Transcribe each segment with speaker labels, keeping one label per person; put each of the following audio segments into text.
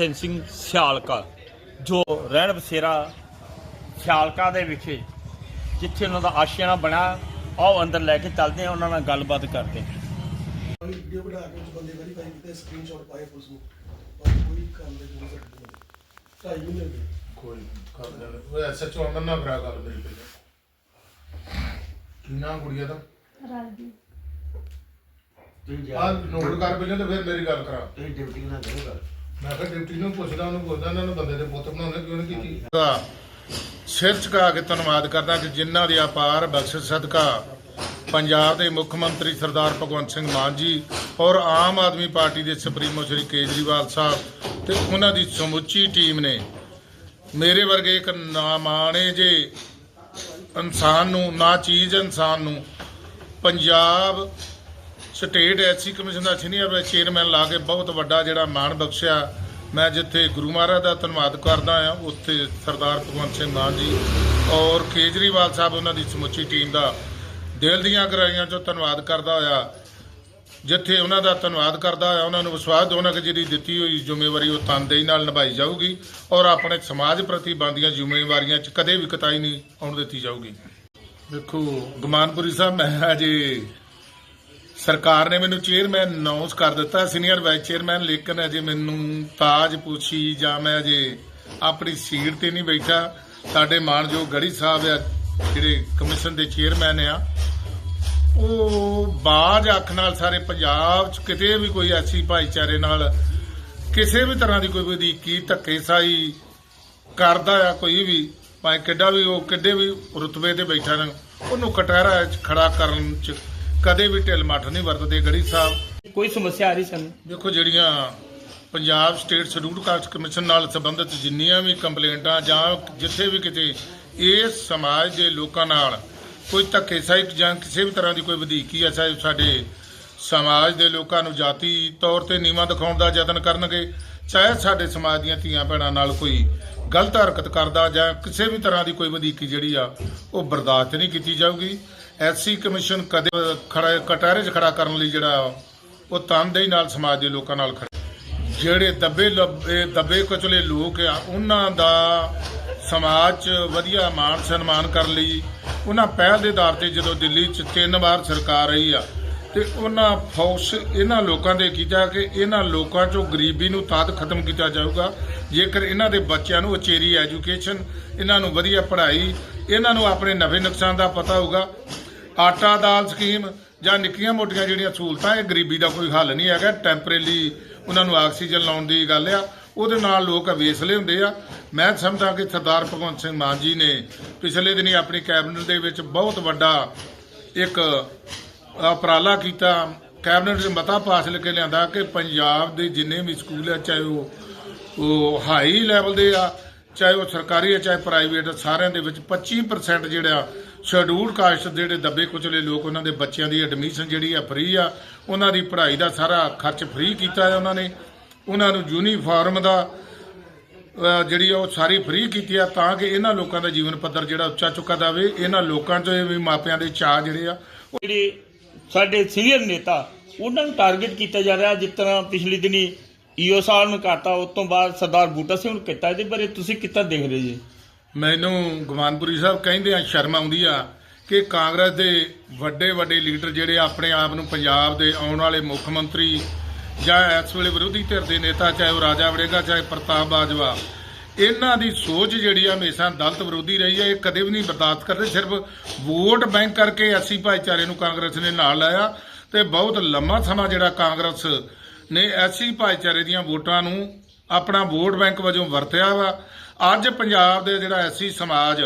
Speaker 1: ਤਿੰਨ ਸਿੰਘ ਸਿਆਲਕਾ ਜੋ ਰਹਿਣ ਬਸੇਰਾ ਸਿਆਲਕਾ ਦੇ ਵਿਖੇ ਜਿੱਥੇ ਉਹਨਾਂ ਦਾ ਆਸ਼ੀਆਨਾ ਬਣਾ ਆਓ ਅੰਦਰ ਲੈ ਕੇ ਚੱਲਦੇ ਆ ਉਹਨਾਂ ਨਾਲ ਗੱਲਬਾਤ ਕਰਦੇ ਹਾਂ।
Speaker 2: ਵੀਡੀਓ ਬਣਾ ਕੇ ਉਸ ਬੰਦੇ ਵੈਰੀਫਾਈ ਕੀਤੇ ਸਕਰੀਨਸ਼ਾਟ ਪਾਏ ਪੁਲਿਸ ਨੂੰ ਪਰ ਕੋਈ ਕੰਮ ਦੇ ਨਹੀਂ। ਸਕਦੇ ਢਾਈ ਮਹੀਨੇ ਹੋ ਗਏ
Speaker 3: ਕੋਈ ਨੀ, ਕਰ ਦੇਣਾ ਉਹ ਐਸਐਚਓ ਅਮਨ ਨਾਲ ਕਰਾ ਗੱਲ ਮੇਰੀ ਪਹਿਲਾਂ। ਕੀ ਨਾਮ ਕੁੜੀਆ ਦਾ?
Speaker 4: ਰਾਜਦੀ
Speaker 5: ਤੁਸੀਂ
Speaker 3: ਆ
Speaker 5: ਜਾ
Speaker 3: ਨੋਟ ਕਰ ਪਹਿਲਾਂ ਤੇ ਫਿਰ ਮੇਰੀ ਗੱਲ ਕਰਾ।
Speaker 5: ਤੁਸੀਂ ਡਿਊਟੀ ਨਾਲ ਕਰੋ ਗੱਲ।
Speaker 3: ਮੈਂ ਕਿਹਾ ਡਿਊਟੀ ਨੂੰ ਪੁੱਛਦਾ, ਉਹਨੂੰ ਪੁੱਛਦਾ, ਇਹਨਾਂ ਨੂੰ ਬੰਦੇ ਦੇ ਪੁੱਤ ਬਣਾਉਣੇ ਕਿਉਂ ਨਹੀਂ ਕੀਤੀ? ਸਿਰ ਝੁਕਾ ਕੇ ਧੰਨਵਾਦ ਕਰਦਾ ਕਿ ਜਿਨ੍ਹਾਂ ਦੇ ਅਪਾਰ ਬਖਸ਼ਿਸ਼ ਸਦਕਾ ਪੰਜਾਬ ਦੇ ਮੁੱਖ ਮੰਤਰੀ ਸਰਦਾਰ ਭਗਵੰਤ ਸਿੰਘ ਮਾਨ ਜੀ ਔਰ ਆਮ ਆਦਮੀ ਪਾਰਟੀ ਦੇ ਸੁਪਰੀਮੋ ਸ਼੍ਰੀ ਕੇਜਰੀਵਾਲ ਸਾਹਿਬ ਤੇ ਉਹਨਾਂ ਦੀ ਸਮੁੱਚੀ ਟੀਮ ਨੇ ਮੇਰੇ ਵਰਗੇ ਇੱਕ ਨਾਮਾਣੇ ਜੇ ਇਨਸਾਨ ਨੂੰ ਨਾ ਚੀਜ਼ ਇਨਸਾਨ ਨੂੰ ਪੰਜਾਬ ਸਟੇਟ ਐਸਸੀ ਕਮਿਸ਼ਨ ਦਾ ਸੀਨੀਅਰ ਚੇਅਰਮੈਨ ਲਾ ਕੇ ਬਹੁਤ ਵੱਡਾ ਜਿਹੜਾ ਮਾਣ ਬਖਸ਼ਿਆ। ਮੈਂ ਜਿੱਥੇ ਗੁਰੂ ਮਹਾਰਾਜ ਦਾ ਧੰਨਵਾਦ ਕਰਦਾ ਆ ਉੱਥੇ ਸਰਦਾਰ ਭਗਵੰਤ ਸਿੰਘ ਮਾਨ ਜੀ ਔਰ ਕੇਜਰੀਵਾਲ ਸਾਹਿਬ ਉਹਨਾਂ ਦੀ ਸਮੁੱਚੀ ਟੀਮ ਦਾ ਦਿਲ ਦੀਆਂ ਗਹਿਰਾਈਆਂ ਚੋਂ ਧੰਨਵਾਦ ਕਰਦਾ ਹੋਇਆ। ਜਿੱਥੇ ਉਹਨਾਂ ਦਾ ਧੰਨਵਾਦ ਕਰਦਾ ਹੋਇਆ, ਉਹਨਾਂ ਨੂੰ ਵਿਸ਼ਵਾਸ ਦਿਵਾਉਣਾ ਕਿ ਜਿਹੜੀ ਦਿੱਤੀ ਹੋਈ ਜ਼ਿੰਮੇਵਾਰੀ ਉਹ ਤਨਦੇਹੀ ਨਾਲ ਨਿਭਾਈ ਜਾਊਗੀ ਔਰ ਆਪਣੇ ਸਮਾਜ ਪ੍ਰਤੀ ਬਣਦੀਆਂ ਜ਼ਿੰਮੇਵਾਰੀਆਂ 'ਚ ਕਦੇ ਵੀ ਕਤਾਈ ਨਹੀਂ ਆਉਣ ਦਿੱਤੀ ਜਾਊਗੀ। ਦੇਖੋ, ਗਮਾਨਪੁਰੀ ਸਾਹਿਬ, ਮੈਂ ਅਜੇ ਸਰਕਾਰ ਨੇ ਮੈਨੂੰ ਚੇਅਰਮੈਨ ਅਨਾਉਂਸ ਕਰ ਦਿੱਤਾ ਸੀਨੀਅਰ ਵਾਈਸ ਚੇਅਰਮੈਨ ਲੇਕਿਨ ਅਜੇ ਮੈਨੂੰ ਤਾਜ ਪੁੱਛੀ ਜਾਂ ਮੈਂ ਅਜੇ ਆਪਣੀ ਸੀਟ ਤੇ ਨਹੀਂ ਬੈਠਾ। ਸਾਡੇ ਮਾਨਯੋਗ ਗੜੀ ਸਾਹਿਬ ਆ, ਜਿਹੜੇ ਕਮਿਸ਼ਨ ਦੇ ਚੇਅਰਮੈਨ ਆ, ਉਹ ਬਾਜ ਅੱਖ ਨਾਲ ਸਾਰੇ ਪੰਜਾਬ 'ਚ ਕਿਤੇ ਵੀ ਕੋਈ ਐਸੀ ਭਾਈਚਾਰੇ ਨਾਲ ਕਿਸੇ ਵੀ ਤਰ੍ਹਾਂ ਦੀ ਕੋਈ ਵਧੀਕੀ ਧੱਕੇਸ਼ਾਹੀ ਕਰਦਾ ਆ, ਕੋਈ ਵੀ, ਭਾਵੇਂ ਕਿੱਡਾ ਵੀ ਉਹ ਕਿੱਡੇ ਵੀ ਰੁਤਬੇ ਤੇ ਬੈਠਾ ਨੇ, ਉਹਨੂੰ ਕਟਹਿਰਾ 'ਚ ਖੜਾ ਕਰਨ 'ਚ ਕਦੇ ਵੀ ਢਿੱਲ ਮੱਠ ਨਹੀਂ ਵਰਤਦੇ ਗੜੀ ਸਾਹਿਬ।
Speaker 1: ਕੋਈ ਸਮੱਸਿਆ ਆ ਰਹੀ ਸਾਨੂੰ?
Speaker 3: ਦੇਖੋ ਜਿਹੜੀਆਂ Punjab state scheduled caste commission ਨਾਲ ਸੰਬੰਧਿਤ ਜਿੰਨੀਆਂ ਵੀ ਕੰਪਲੇਂਟਾਂ ਜਾਂ ਜਿੱਥੇ ਵੀ ਕਿਤੇ ਇਸ ਸਮਾਜ ਦੇ ਲੋਕਾਂ ਨਾਲ ਕੋਈ ਧੱਕੇਸ਼ਾਹੀ ਜਾਂ ਕਿਸੇ ਵੀ ਤਰ੍ਹਾਂ ਦੀ ਕੋਈ ਵਧੀਕੀ ਆ ਚਾਹੇ ਸਾਡੇ ਸਮਾਜ ਦੇ ਲੋਕਾਂ ਨੂੰ ਜਾਤੀ ਤੌਰ ਤੇ ਨੀਵਾਂ ਦਿਖਾਉਣ ਦਾ ਯਤਨ ਕਰਨਗੇ ਚਾਹੇ ਸਾਡੇ ਸਮਾਜ ਦੀਆਂ ਧੀਆਂ ਭੈਣਾਂ ਨਾਲ ਕੋਈ ਗਲਤ ਹਰਕਤ ਕਰਦਾ ਜਾਂ ਕਿਸੇ ਵੀ ਤਰ੍ਹਾਂ ਦੀ ਕੋਈ ਵਧੀਕੀ ਜਿਹੜੀ ਆ ਉਹ ਬਰਦਾਸ਼ਤ ਨਹੀਂ ਕੀਤੀ ਜਾਊਗੀ। ਐਸਸੀ ਕਮਿਸ਼ਨ ਕਦੇ ਖੜਾ ਕਟਾਰੇ 'ਚ ਖੜਾ ਕਰਨ ਲਈ ਜਿਹੜਾ ਉਹ ਤਨਦੇਹੀ ਨਾਲ ਸਮਾਜ ਦੇ ਲੋਕਾਂ ਨਾਲ ਖੜਾ। ਜਿਹੜੇ ਦੱਬੇ ਲੱਭੇ, ਦੱਬੇ ਕੁਚਲੇ ਲੋਕ ਆ, ਉਹਨਾਂ ਦਾ ਸਮਾਜ 'ਚ ਵਧੀਆ ਮਾਣ ਸਨਮਾਨ ਕਰਨ ਲਈ ਉਹਨਾਂ ਪਹਿਲ ਦੇ ਆਧਾਰ ਤੇ ਜਦੋਂ ਦਿੱਲੀ 'ਚ ਤਿੰਨ ਵਾਰ ਸਰਕਾਰ ਰਹੀ ਆ, ਤੇ ਉਹਨਾਂ ਫੋਕਸ ਇਹਨਾਂ ਲੋਕਾਂ ਦੇ ਕੀਤਾ ਕਿ ਇਹਨਾਂ ਲੋਕਾਂ 'ਚੋਂ ਗਰੀਬੀ ਨੂੰ ਤਦ ਖਤਮ ਕੀਤਾ ਜਾਊਗਾ। ਜੇਕਰ ਇਹਨਾਂ ਦੇ ਬੱਚਿਆਂ ਨੂੰ ਉਚੇਰੀ ਐਜੂਕੇਸ਼ਨ, ਇਹਨਾਂ ਨੂੰ ਵਧੀਆ ਪੜ੍ਹਾਈ, ਇਹਨਾਂ ਨੂੰ ਆਪਣੇ ਨਫੇ ਨੁਕਸਾਨ ਦਾ ਪਤਾ ਹੋਊਗਾ ਆਟਾ ਦਾਲ ਸਕੀਮ ਜਾਂ ਨਿੱਕੀਆਂ ਮੋਟੀਆਂ ਜਿਹੜੀਆਂ ਸਹੂਲਤਾਂ, ਇਹ ਗਰੀਬੀ ਦਾ ਕੋਈ ਹੱਲ ਨਹੀਂ ਹੈਗਾ। ਟੈਂਪਰੇਰੀ ਉਹਨਾਂ ਨੂੰ ਆਕਸੀਜਨ ਲਾਉਣ ਦੀ ਗੱਲ ਆ। ਉਹਦੇ ਨਾਲ ਲੋਕ ਵੇਸਲੇ ਹੁੰਦੇ ਆ। ਮੈਂ ਸਮਝਦਾ ਕਿ ਸਰਦਾਰ ਭਗਵੰਤ ਸਿੰਘ ਮਾਨ ਜੀ ਨੇ ਪਿਛਲੇ ਦਿਨੀ ਆਪਣੀ ਕੈਬਨਿਟ ਦੇ ਵਿੱਚ ਬਹੁਤ ਵੱਡਾ ਇੱਕ ਉਪਰਾਲਾ ਕੀਤਾ। ਕੈਬਨਿਟ 'ਚ ਮਤਾ ਪਾਸ ਕੇ ਲਿਆਂਦਾ ਕਿ ਪੰਜਾਬ ਦੇ ਜਿੰਨੇ ਵੀ ਸਕੂਲ ਆ, ਚਾਹੇ ਉਹ ਉਹ ਹਾਈ ਲੈਵਲ ਦੇ ਆ, ਚਾਹੇ ਉਹ ਸਰਕਾਰੀ ਆ, ਚਾਹੇ ਪ੍ਰਾਈਵੇਟ ਸਾਰਿਆਂ ਦੇ ਵਿੱਚ 25% ਜਿਹੜਾ ਸ਼ਡਿਊਲ ਕਾਸਟ ਜਿਹੜੇ ਦੱਬੇ ਕੁਚਲੇ ਲੋਕ, ਉਹਨਾਂ ਦੇ ਬੱਚਿਆਂ ਦੀ ਐਡਮਿਸ਼ਨ ਜਿਹੜੀ ਆ ਫ੍ਰੀ ਆ, ਉਹਨਾਂ ਦੀ ਪੜ੍ਹਾਈ ਦਾ ਸਾਰਾ ਖਰਚ ਫ੍ਰੀ ਕੀਤਾ ਹੈ ਉਹਨਾਂ ਨੇ। ਉਹਨਾਂ ਨੂੰ ਯੂਨੀਫਾਰਮ ਦਾ ਜਿਹੜੀ ਆ ਉਹ ਸਾਰੀ ਫ੍ਰੀ ਕੀਤੀ ਆ ਤਾਂ ਕਿ ਇਹਨਾਂ ਲੋਕਾਂ ਦਾ ਜੀਵਨ ਪੱਧਰ ਜਿਹੜਾ ਉੱਚਾ ਚੁੱਕਾ ਜਾਵੇ। ਇਹਨਾਂ ਲੋਕਾਂ 'ਚ ਵੀ ਮਾਪਿਆਂ ਦੇ ਚਾਹ ਜਿਹੜੇ ਆ
Speaker 1: ਜਿਹੜੇ ਸਾਡੇ ਸੀਨੀਅਰ ਨੇਤਾ, ਉਹਨਾਂ ਨੂੰ ਟਾਰਗੇਟ ਕੀਤਾ ਜਾ ਰਿਹਾ ਜਿਸ ਤਰ੍ਹਾਂ ਪਿਛਲੀ ਦਿਨੀ ਈਓ ਸਾਹਿਬ ਨੂੰ ਕਰਤਾ ਉਸ ਤੋਂ ਬਾਅਦ ਸਰਦਾਰ ਬੂਟਾ ਸਿੰਘ ਨੂੰ ਕੀਤਾ ਇਹਦੇ ਬਾਰੇ ਤੁਸੀਂ ਕਿੱਦਾਂ ਦੇਖ ਰਹੇ ਜੀ?
Speaker 3: ਮੈਨੂੰ ਗਵਾਨਪੁਰੀ ਸਾਹਿਬ ਕਹਿੰਦੇ ਆ, ਸ਼ਰਮ ਆਉਂਦੀ ਆ ਕਿ ਕਾਂਗਰਸ ਦੇ ਵੱਡੇ ਵੱਡੇ ਲੀਡਰ ਜਿਹੜੇ ਆਪਣੇ ਆਪ ਨੂੰ ਪੰਜਾਬ ਦੇ ਆਉਣ ਵਾਲੇ ਮੁੱਖ ਮੰਤਰੀ ਜਾਂ ਇਸ ਵੇਲੇ ਵਿਰੋਧੀ ਧਿਰ ਦੇ ਨੇਤਾ, ਚਾਹੇ ਉਹ ਰਾਜਾ ਵੜੇਗਾ, ਚਾਹੇ ਪ੍ਰਤਾਪ ਬਾਜਵਾ, ਇਹਨਾਂ ਦੀ ਸੋਚ ਜਿਹੜੀ ਆ ਹਮੇਸ਼ਾ ਦਲਤ ਵਿਰੋਧੀ ਰਹੀ ਹੈ ਇਹ ਕਦੇ ਵੀ ਨਹੀਂ ਬਰਦਾਸ਼ਤ ਕਰਦੇ। ਸਿਰਫ ਵੋਟ ਬੈਂਕ ਕਰਕੇ ਐਸੀ ਭਾਈਚਾਰੇ ਨੂੰ ਕਾਂਗਰਸ ਨੇ ਨਾਲ ਲਾਇਆ ਤੇ ਬਹੁਤ ਲੰਮਾ ਸਮਾਂ ਜਿਹੜਾ ਕਾਂਗਰਸ ਨੇ ਐਸੀ ਭਾਈਚਾਰੇ ਦੀਆਂ ਵੋਟਾਂ ਨੂੰ ਆਪਣਾ ਵੋਟ ਬੈਂਕ ਵਜੋਂ ਵਰਤਿਆ ਵਾ। ਅੱਜ ਪੰਜਾਬ ਦੇ ਜਿਹੜਾ ਐਸੀ ਸਮਾਜ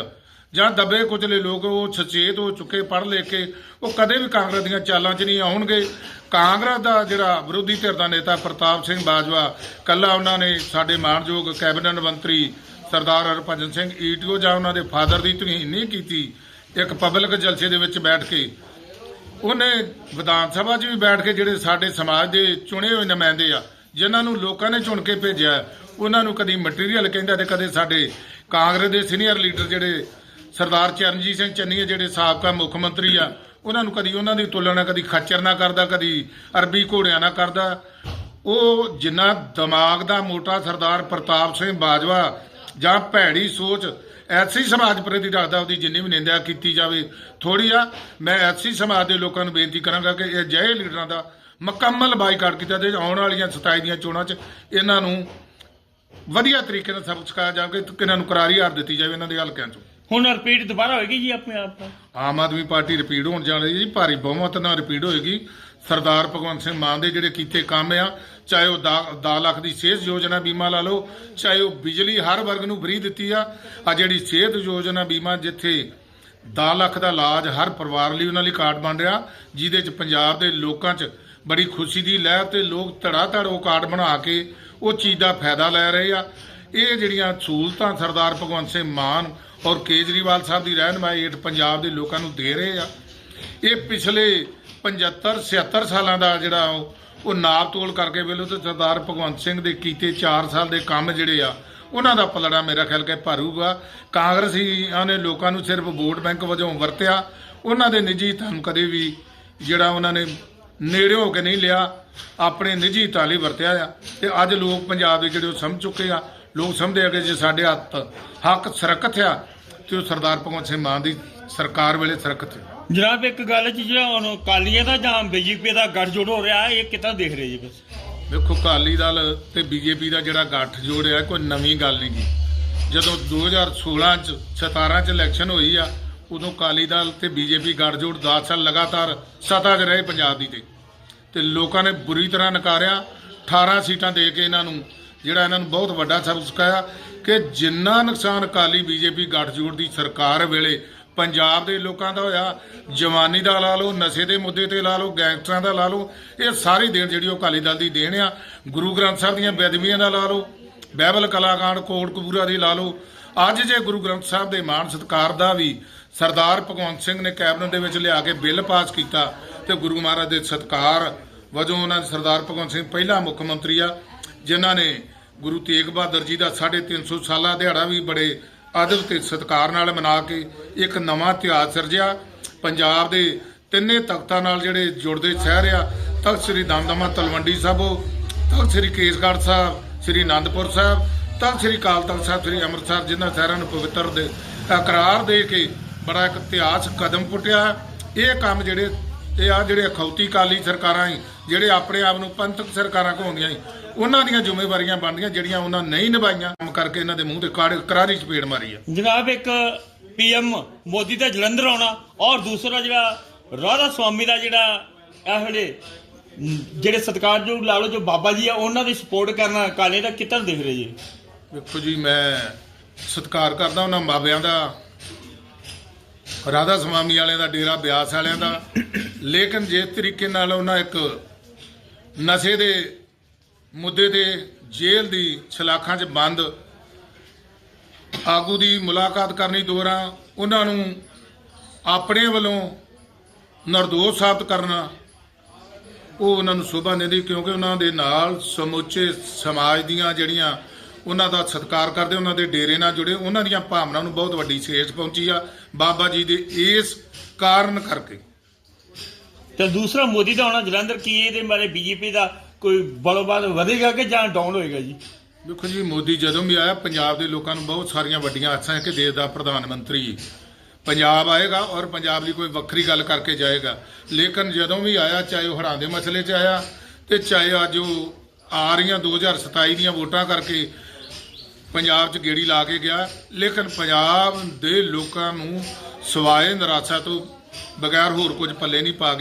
Speaker 3: ਜਾਂ ਦੱਬੇ ਕੁਚਲੇ ਲੋਕ, ਉਹ ਸੁਚੇਤ ਹੋ ਚੁੱਕੇ, ਪੜ੍ਹ ਲੈ ਕੇ, ਉਹ ਕਦੇ ਵੀ ਕਾਂਗਰਸ ਦੀਆਂ ਚਾਲਾਂ 'ਚ ਨਹੀਂ ਆਉਣਗੇ। ਕਾਂਗਰਸ ਦਾ ਜਿਹੜਾ ਵਿਰੋਧੀ ਧਿਰ ਦਾ ਨੇਤਾ ਪ੍ਰਤਾਪ ਸਿੰਘ ਬਾਜਵਾ ਕੱਲਾ ਉਹਨਾਂ ਨੇ ਸਾਡੇ ਮਾਣਯੋਗ ਕੈਬਨਿਟ ਮੰਤਰੀ ਸਰਦਾਰ ਹਰਭਜਨ ਸਿੰਘ ਈਟੀਓ ਜਾਂ ਉਹਨਾਂ ਦੇ ਫਾਦਰ ਦੀ ਤੋਹੀਨ ਨਹੀਂ ਕੀਤੀ, ਇੱਕ ਪਬਲਿਕ ਜਲਸੇ ਦੇ ਵਿੱਚ ਬੈਠ ਕੇ, ਉਹਨੇ ਵਿਧਾਨ ਸਭਾ 'ਚ ਵੀ ਬੈਠ ਕੇ ਜਿਹੜੇ ਸਾਡੇ ਸਮਾਜ ਦੇ ਚੁਣੇ ਹੋਏ ਨੁਮਾਇੰਦੇ ਆ, ਜਿਨ੍ਹਾਂ ਨੂੰ ਲੋਕਾਂ ਨੇ ਚੁਣ ਕੇ ਭੇਜਿਆ ਉਹਨਾਂ ਨੂੰ ਕਦੀ ਮਟੀਰੀਅਲ ਕਹਿੰਦਾ ਤੇ ਕਦੇ ਸਾਡੇ ਕਾਂਗਰਸ ਦੇ ਸੀਨੀਅਰ ਲੀਡਰ ਜਿਹੜੇ ਸਰਦਾਰ ਚਰਨਜੀਤ ਸਿੰਘ ਚੰਨੀ ਜਿਹੜੇ ਸਾਬਕਾ ਮੁੱਖ ਮੰਤਰੀ ਆ, ਉਹਨਾਂ ਨੂੰ ਕਦੀ ਉਹਨਾਂ ਦੀ ਤੁਲਨਾ ਕਦੀ ਖੱਚਰ ਨਾ ਕਰਦਾ, ਕਦੀ ਅਰਬੀ ਘੋੜਿਆਂ ਨਾ ਕਰਦਾ। ਉਹ ਜਿੰਨਾ ਦਿਮਾਗ ਦਾ ਮੋਟਾ ਸਰਦਾਰ ਪ੍ਰਤਾਪ ਸਿੰਘ ਬਾਜਵਾ ਜਾਂ ਭੈੜੀ ਸੋਚ ਐਸੀ ਸਮਾਜ ਪ੍ਰਤੀ ਰੱਖਦਾ, ਉਹਦੀ ਜਿੰਨੀ ਵੀ ਨਿੰਦਿਆ ਕੀਤੀ ਜਾਵੇ ਥੋੜੀ ਆ, ਮੈਂ ਐਸੀ ਸਮਾਜ ਦੇ ਲੋਕਾਂ ਨੂੰ ਬੇਨਤੀ ਕਰਾਂਗਾ ਕਿ ਇਹ ਜਿਹੇ ਲੀਡਰਾਂ ਦਾ ਮੁਕੰਮਲ ਬਾਈਕਾਟ ਕੀਤਾ ਤੇ ਆਉਣ ਵਾਲੀਆਂ 27 ਦੀਆਂ ਚੋਣਾਂ 'ਚ ਇਹਨਾਂ ਨੂੰ ਵਧੀਆ ਤਰੀਕੇ ਨਾਲ ਸਬਕ ਸਿਖਾਇਆ ਜਾਵੇ ਤੇ ਇਹਨਾਂ ਨੂੰ ਕਰਾਰੀ ਹਾਰ ਦਿੱਤੀ ਜਾਵੇ ਇਹਨਾਂ ਦੇ ਹਲਕਿਆਂ 'ਚੋਂ।
Speaker 1: ਹੁਣ ਰਿਪੀਟ ਦੁਬਾਰਾ ਹੋਏਗੀ ਜੀ ਆਪਣੇ ਆਪ
Speaker 3: ਆਮ ਆਦਮੀ ਪਾਰਟੀ ਰਿਪੀਟ ਹੋਣ ਜਾ ਰਹੀ ਜੀ ਭਾਰੀ ਬਹੁਮਤ ਨਾਲ ਰਿਪੀਟ ਹੋਏਗੀ। ਸਰਦਾਰ ਭਗਵੰਤ ਸਿੰਘ ਮਾਨ ਦੇ ਜਿਹੜੇ ਕੀਤੇ ਕੰਮ ਆ ਚਾਹੇ ਉਹ 10 ਲੱਖ ਦੀ ਸਿਹਤ ਯੋਜਨਾ ਬੀਮਾ ਲਾ ਲਓ ਚਾਹੇ ਉਹ ਬਿਜਲੀ ਹਰ ਵਰਗ ਨੂੰ ਫ੍ਰੀ ਦਿੱਤੀ ਆ ਆ ਜਿਹੜੀ ਸਿਹਤ ਯੋਜਨਾ ਬੀਮਾ ਜਿੱਥੇ 10 ਲੱਖ ਦਾ ਇਲਾਜ ਹਰ ਪਰਿਵਾਰ ਲਈ ਉਹਨਾਂ ਲਈ ਕਾਰਡ ਬਣ ਰਿਹਾ ਜਿਹਦੇ ਚ ਪੰਜਾਬ ਦੇ ਲੋਕਾਂ 'ਚ ਬੜੀ ਖੁਸ਼ੀ ਦੀ ਲਹਿਰ ਤੇ ਲੋਕ ਧੜਾ ਧੜ ਉਹ ਕਾਰਡ ਬਣਾ ਕੇ ਉਹ ਚੀਜ਼ ਦਾ ਫਾਇਦਾ ਲੈ ਰਹੇ ਆ। ਇਹ ਜਿਹੜੀਆਂ ਸਹੂਲਤਾਂ ਸਰਦਾਰ ਭਗਵੰਤ ਸਿੰਘ ਮਾਨ ਔਰ ਕੇਜਰੀਵਾਲ ਸਾਹਿਬ ਦੀ ਰਹਿਨਮਾਈ ਹੇਠ ਪੰਜਾਬ ਦੇ ਲੋਕਾਂ ਨੂੰ ਦੇ ਰਹੇ ਆ। ਇਹ ਪਿਛਲੇ 75 76 ਸਾਲਾਂ ਦਾ ਜਿਹੜਾ ਉਹ ਉਹ ਨਾਪ ਤੋਲ ਕਰਕੇ ਵੇਲੋ ਤੇ ਸਰਦਾਰ ਭਗਵੰਤ ਸਿੰਘ ਦੇ ਕੀਤੇ 4 ਸਾਲ ਦੇ ਕੰਮ ਜਿਹੜੇ ਆ, ਉਹਨਾਂ ਦਾ ਪਲੜਾ ਮੇਰਾ ਖਿਆਲ ਕਿ ਭਰੂਗਾ। ਕਾਂਗਰਸੀਆਂ ਨੇ ਲੋਕਾਂ ਨੂੰ ਸਿਰਫ ਵੋਟ ਬੈਂਕ ਵਜੋਂ ਵਰਤਿਆ। ਉਹਨਾਂ ਦੇ ਨਿੱਜੀ ਧਨ ਕਦੇ ਵੀ ਜਿਹੜਾ ਉਹਨਾਂ ਨੇ ਨੇੜੇ ਹੋ ਕੇ ਨਹੀਂ ਲਿਆ ਆਪਣੇ ਨਿੱਜੀ ਹਿੱਤਾਂ ਲਈ ਵਰਤਿਆ ਆ। ਤੇ ਅੱਜ ਲੋਕ ਪੰਜਾਬ ਦੇ ਜਿਹੜੇ ਉਹ ਸਮਝ ਚੁੱਕੇ ਆ ਲੋਕ ਸਮਝਦੇ ਆ ਕਿ ਜੇ ਸਾਡੇ ਹੱਥ ਹੱਕ ਸੁਰੱਖਿਅਤ ਆ ਤੇ ਉਹ ਸਰਦਾਰ ਭਗਵੰਤ ਸਿੰਘ ਮਾਨ ਦੀ ਸਰਕਾਰ ਵੇਲੇ ਸੁਰੱਖਿਅਤ ਆ।
Speaker 1: ਜਨਾਬ ਇੱਕ ਗੱਲ ਚ ਜਿਹੜਾ ਹੁਣ ਕਾਲੀਆਂ ਦਾ ਜਾਂ ਬੀਜੇਪੀ ਦਾ ਗੱਠਜੋੜ ਹੋ ਰਿਹਾ ਇਹ ਕਿੱਦਾਂ ਦੇਖ ਰਹੇ ਜੀ ਬਸ
Speaker 3: ਵੇਖੋ ਅਕਾਲੀ ਦਲ ਤੇ ਬੀਜੇਪੀ ਦਾ ਜਿਹੜਾ ਗੱਠ ਜੋੜਿਆ ਕੋਈ ਨਵੀਂ ਗੱਲ ਨਹੀਂ ਗੀ ਜਦੋਂ 2016 ਚ 17 ਚ ਇਲੈਕਸ਼ਨ ਹੋਈ ਆ ਉਦੋਂ ਅਕਾਲੀ ਦਲ ਤੇ ਬੀਜੇਪੀ ਗੱਠਜੋੜ 10 ਸਾਲ ਲਗਾਤਾਰ ਸੱਤਾ 'ਚ ਰਹੇ ਪੰਜਾਬ ਦੀ ਤੇ। ਤੇ ਲੋਕਾਂ ਨੇ ਬੁਰੀ ਤਰ੍ਹਾਂ ਨਕਾਰਿਆ। 18 ਸੀਟਾਂ ਦੇ ਕੇ ਇਹਨਾਂ ਨੂੰ, ਜਿਹੜਾ ਇਹਨਾਂ ਨੂੰ ਬਹੁਤ ਵੱਡਾ ਸਬਕ ਸਿਖਾਇਆ ਕਿ ਜਿੰਨਾ ਨੁਕਸਾਨ ਅਕਾਲੀ ਬੀਜੇਪੀ ਗੱਠਜੋੜ ਦੀ ਸਰਕਾਰ ਵੇਲੇ ਪੰਜਾਬ ਦੇ ਲੋਕਾਂ ਦਾ ਹੋਇਆ, ਜਵਾਨੀ ਦਾ ਲਾ ਲਓ, ਨਸ਼ੇ ਦੇ ਮੁੱਦੇ ਤੇ ਲਾ ਲਓ, ਗੈਂਗਸਟਰਾਂ ਦਾ ਲਾ ਲਓ, ਇਹ ਸਾਰੀ ਦੇਣ ਜਿਹੜੀ ਉਹ ਅਕਾਲੀ ਦਲ ਦੀ ਦੇਣ ਆ। ਗੁਰੂ ਗ੍ਰੰਥ ਸਾਹਿਬ ਦੀਆਂ ਬੇਦਬੀਆਂ ਦਾ ਲਾ ਲਓ ਬਾਈਬਲ ਕਲਾਕਾਂਡ ਕੋਟ ਕਪੂਰਾ ਦੀ ਲਾ ਲਓ। ਅੱਜ ਜੇ ਗੁਰੂ ਗ੍ਰੰਥ ਸਾਹਿਬ ਦੇ ਮਾਣ ਸਤਕਾਰ ਦਾ ਵੀ ਸਰਦਾਰ ਭਗਵੰਤ ਸਿੰਘ ਨੇ ਕੈਬਨਿਟ ਦੇ ਵਿੱਚ ਲਿਆ ਕੇ ਬਿੱਲ ਪਾਸ ਕੀਤਾ ਤੇ ਗੁਰੂ ਮਹਾਰਾਜ ਦੇ ਸਤਕਾਰ ਵਜੋਂ ਉਹਨਾਂ ਦੇ ਸਰਦਾਰ ਭਗਵੰਤ ਸਿੰਘ ਪਹਿਲਾ ਮੁੱਖ ਮੰਤਰੀ ਆ, ਜਿਨ੍ਹਾਂ ਨੇ ਗੁਰੂ ਤੇਗ ਬਹਾਦਰ ਜੀ ਦਾ 350 ਸਾਲਾ ਦਿਹਾੜਾ ਵੀ ਬੜੇ ਆਦਰ ਤੇ ਸਤਿਕਾਰ ਨਾਲ ਮਨਾ ਕੇ ਇੱਕ ਨਵਾਂ ਇਤਿਹਾਸ ਸਿਰਜਿਆ। ਪੰਜਾਬ ਦੇ ਤਿੰਨੇ ਤਖਤਾਂ ਨਾਲ ਜਿਹੜੇ ਜੁੜਦੇ ਸ਼ਹਿਰ ਆ, ਤਖਤ ਸ੍ਰੀ ਦਮਦਮਾ ਤਲਵੰਡੀ ਸਾਬੋ ਤਖਤ ਸ੍ਰੀ ਕੇਸਗੜ੍ਹ ਸਾਹਿਬ, ਸ੍ਰੀ ਅਨੰਦਪੁਰ ਸਾਹਿਬ, ਤਖਤ ਸ੍ਰੀ ਅਕਾਲ ਤਖਤ ਸਾਹਿਬ, ਸ੍ਰੀ ਅੰਮ੍ਰਿਤਸਰ, ਜਿਨ੍ਹਾਂ ਸ਼ਹਿਰਾਂ ਨੂੰ ਪਵਿੱਤਰ ਦੇ ਇਕਰਾਰ ਦੇ ਕੇ ਬੜਾ ਇੱਕ ਇਤਿਹਾਸ ਕਦਮ ਪੁੱਟਿਆ। ਇਹ ਕੰਮ ਜਿਹੜੇ ਇਹ ਆ ਜਿਹੜੇ ਅਖੌਤੀ ਕਾਲੀ ਸਰਕਾਰਾਂ ਸੀ ਜਿਹੜੇ ਆਪਣੇ ਆਪ ਨੂੰ ਪੰਥਕ ਸਰਕਾਰਾਂ ਕਹਾਉਂਦੀਆਂ ਸੀ ਉਹਨਾਂ ਦੀਆਂ ਜ਼ਿੰਮੇਵਾਰੀਆਂ ਬਣਦੀਆਂ ਜਿਹੜੀਆਂ ਉਹਨਾਂ ਨਹੀਂ ਨਿਭਾਈਆਂ। ਕੰਮ ਕਰਕੇ ਇਹਨਾਂ ਦੇ ਮੂੰਹ ਤੇ ਕਾੜ- ਕਰਾਰੀ ਚਪੇੜ ਮਾਰੀ ਆ।
Speaker 1: ਜਨਾਬ ਇੱਕ ਪੀਐਮ ਮੋਦੀ ਦਾ ਜਲੰਧਰ ਆਉਣਾ ਔਰ ਦੂਸਰਾ ਜਿਹੜਾ ਰਾਧਾ ਸਵਾਮੀ ਦਾ ਜਿਹੜਾ ਇਹ ਵੇਲੇ ਜਿਹੜੇ ਸਤਿਕਾਰਯੋਗ ਲਾ ਲਓ ਜੋ ਬਾਬਾ ਜੀ ਆ ਉਹਨਾਂ ਦੀ ਸਪੋਰਟ ਕਰਨਾ ਕਾਲੇ ਦਾ ਕਿੱਦਾਂ ਦੇਖ ਰਹੇ ਜੀ?
Speaker 3: ਵੇਖੋ ਜੀ ਮੈਂ ਸਤਿਕਾਰ ਕਰਦਾ ਉਹਨਾਂ ਬਾਬਿਆਂ ਦਾ। ਰਾਧਾ ਸਵਾਮੀ ਵਾਲਿਆਂ ਦਾ ਡੇਰਾ, ਬਿਆਸ ਵਾਲਿਆਂ ਦਾ। ਲੇਕਿਨ ਜਿਸ ਤਰੀਕੇ ਨਾਲ ਉਹਨਾਂ ਇੱਕ ਨਸ਼ੇ ਦੇ ਮੁੱਦੇ ਤੇ ਜੇਲ੍ਹ ਦੀ ਛਲਾਖਾਂ 'ਚ ਬੰਦ, ਆਗੂ ਦੀ ਮੁਲਾਕਾਤ ਕਰਨੀ ਦੌਰਾਨ ਉਹਨਾਂ ਨੂੰ ਆਪਣੇ ਵੱਲੋਂ ਨਿਰਦੋਸ਼ ਸਾਬਤ ਕਰਨਾ, ਉਹ ਉਹਨਾਂ ਨੂੰ ਸ਼ੋਭਾ ਦਿੰਦੀ ਕਿਉਂਕਿ ਉਹਨਾਂ ਦੇ ਨਾਲ ਸਮੁੱਚੇ ਸਮਾਜ ਦੀਆਂ ਜਿਹੜੀਆਂ ਉਹਨਾਂ ਦਾ ਸਤਿਕਾਰ ਕਰਦੇ ਉਹਨਾਂ ਦੇ ਡੇਰੇ ਨਾਲ ਜੁੜੇ ਉਹਨਾਂ ਦੀਆਂ ਭਾਵਨਾਵਾਂ ਨੂੰ ਬਹੁਤ ਵੱਡੀ ਸੇਜ ਪਹੁੰਚੀ ਆ ਬਾਬਾ ਜੀ ਦੇ ਇਸ ਕਾਰਨ ਕਰਕੇ।
Speaker 1: ਤੇ ਦੂਸਰਾ ਮੋਦੀ ਦਾ ਆਉਣਾ ਜਲੰਧਰ ਕੀ ਇਹਦੇ ਬਾਰੇ ਬੀਜੇਪੀ ਦਾ ਕੋਈ ਬਲੋਬਲ ਵਧੇਗਾ ਕਿ ਜਾਂ ਡਾਊਨ ਹੋਏਗਾ ਜੀ?
Speaker 3: ਦੇਖੋ ਜੀ ਮੋਦੀ ਜਦੋਂ ਵੀ ਆਇਆ ਪੰਜਾਬ ਦੇ ਲੋਕਾਂ ਨੂੰ ਬਹੁਤ ਸਾਰੀਆਂ ਵੱਡੀਆਂ ਆਸਾਂ ਹੈ ਕਿ ਦੇਸ਼ ਦਾ ਪ੍ਰਧਾਨ ਮੰਤਰੀ ਪੰਜਾਬ ਆਏਗਾ ਔਰ ਪੰਜਾਬ ਲਈ ਕੋਈ ਵੱਖਰੀ ਗੱਲ ਕਰਕੇ ਜਾਏਗਾ। ਲੇਕਿਨ ਜਦੋਂ ਵੀ ਆਇਆ ਚਾਹੇ ਉਹ ਹੜ੍ਹਾਂ ਦੇ ਮਸਲੇ 'ਚ ਆਇਆ ਤੇ ਚਾਹੇ ਅੱਜ ਉਹ ਆ ਰਹੀਆਂ 2027 ਦੀਆਂ ਵੋਟਾਂ ਕਰਕੇ ਪੰਜਾਬ 'ਚ ਗੇੜੀ ਲਾ ਕੇ ਗਿਆ, ਲੇਕਿਨ ਪੰਜਾਬ ਦੇ ਲੋਕਾਂ ਨੂੰ ਸਵਾਏ ਨਿਰਾਸ਼ਾ ਤੋਂ ਬਗੈਰ ਹੋਰ ਕੁਝ ਪੱਲੇ ਨਹੀਂ ਪਾ